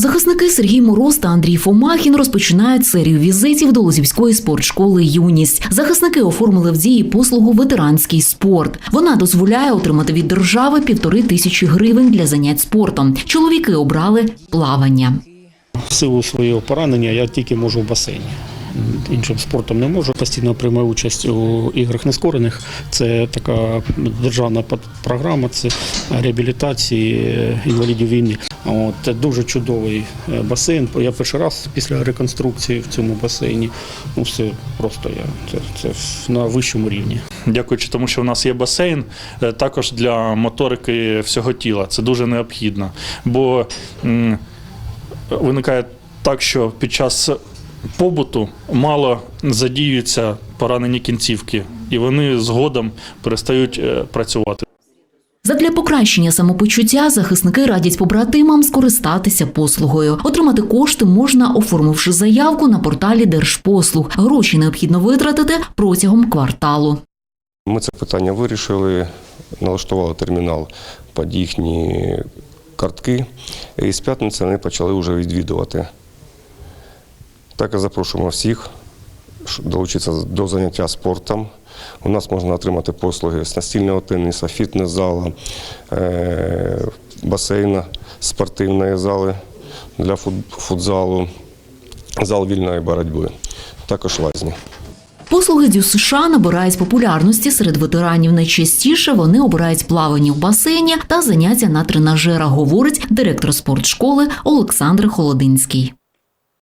Захисники Сергій Мороз та Андрій Фомахін розпочинають серію візитів до Лозівської спортшколи Юність. Захисники оформили в дії послугу ветеранський спорт. Вона дозволяє отримати від держави півтори тисячі гривень для занять спортом. Чоловіки обрали плавання. В силу свого поранення я тільки можу в басейні. Іншим спортом не можу. Постійно приймаю участь у іграх нескорених. Це така державна програма, це реабілітації інвалідів війни. От, дуже чудовий е, басейн. Я перший раз після реконструкції в цьому басейні. Ну, все просто я це, це на вищому рівні. дякуючи тому, що в нас є басейн, е, також для моторики всього тіла. Це дуже необхідно. Бо виникає так, що під час побуту мало задіюються поранені кінцівки, і вони згодом перестають е, працювати. Задля покращення самопочуття захисники радять побратимам скористатися послугою. Отримати кошти можна, оформивши заявку на порталі Держпослуг. Гроші необхідно витратити протягом кварталу. Ми це питання вирішили, налаштували термінал під їхні картки. І з п'ятниці вони почали вже відвідувати. Так і запрошуємо всіх долучитися до заняття спортом. У нас можна отримати послуги з настільного тенісу, фітнес-зала, е, басейна, спортивної зали для футзалу, зал вільної боротьби, також лазні. Послуги Дю США набирають популярності серед ветеранів. Найчастіше вони обирають плавання в басейні та заняття на тренажерах, говорить директор спортшколи Олександр Холодинський.